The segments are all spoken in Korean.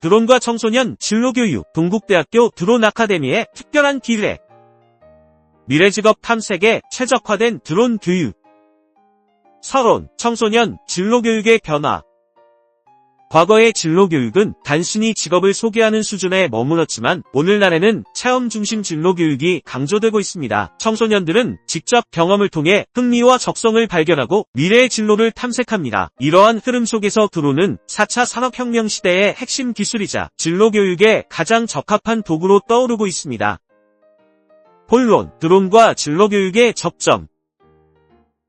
드론과 청소년 진로교육 동국대학교 드론 아카데미의 특별한 기획 미래직업 탐색에 최적화된 드론 교육. 서론 청소년 진로교육의 변화 과거의 진로교육은 단순히 직업을 소개하는 수준에 머물렀지만 오늘날에는 체험 중심 진로교육이 강조되고 있습니다. 청소년들은 직접 경험을 통해 흥미와 적성을 발견하고 미래의 진로를 탐색합니다. 이러한 흐름 속에서 드론은 4차 산업혁명 시대의 핵심 기술이자 진로교육에 가장 적합한 도구로 떠오르고 있습니다. 본론, 드론과 진로교육의 접점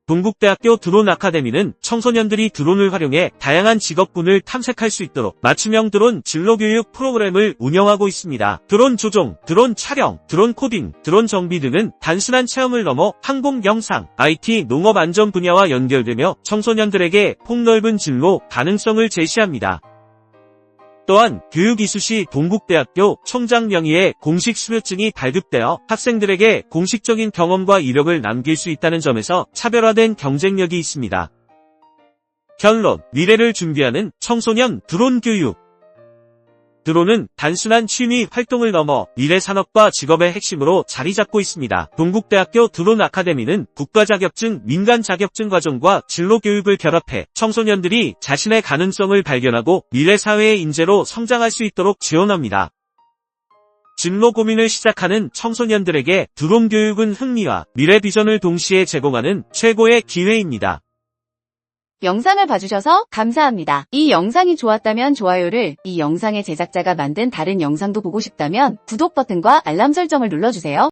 동국대학교 드론 아카데미는 청소년들이 드론을 활용해 다양한 직업군을 탐색할 수 있도록 맞춤형 드론 진로교육 프로그램을 운영하고 있습니다. 드론 조종, 드론 촬영, 드론 코딩, 드론 정비 등은 단순한 체험을 넘어 항공 영상, IT, 농업 안전 분야와 연결되며 청소년들에게 폭넓은 진로 가능성을 제시합니다. 또한 교육 이수시 동국대학교 총장 명의의 공식 수료증이 발급되어 학생들에게 공식적인 경험과 이력을 남길 수 있다는 점에서 차별화된 경쟁력이 있습니다. 결론, 미래를 준비하는 청소년 드론 교육. 드론은 단순한 취미 활동을 넘어 미래 산업과 직업의 핵심으로 자리 잡고 있습니다. 동국대학교 드론 아카데미는 국가 자격증, 민간 자격증 과정과 진로 교육을 결합해 청소년들이 자신의 가능성을 발견하고 미래 사회의 인재로 성장할 수 있도록 지원합니다. 진로 고민을 시작하는 청소년들에게 드론 교육은 흥미와 미래 비전을 동시에 제공하는 최고의 기회입니다. 영상을 봐주셔서 감사합니다. 이 영상이 좋았다면 좋아요를, 이 영상의 제작자가 만든 다른 영상도 보고 싶다면 구독 버튼과 알람 설정을 눌러주세요.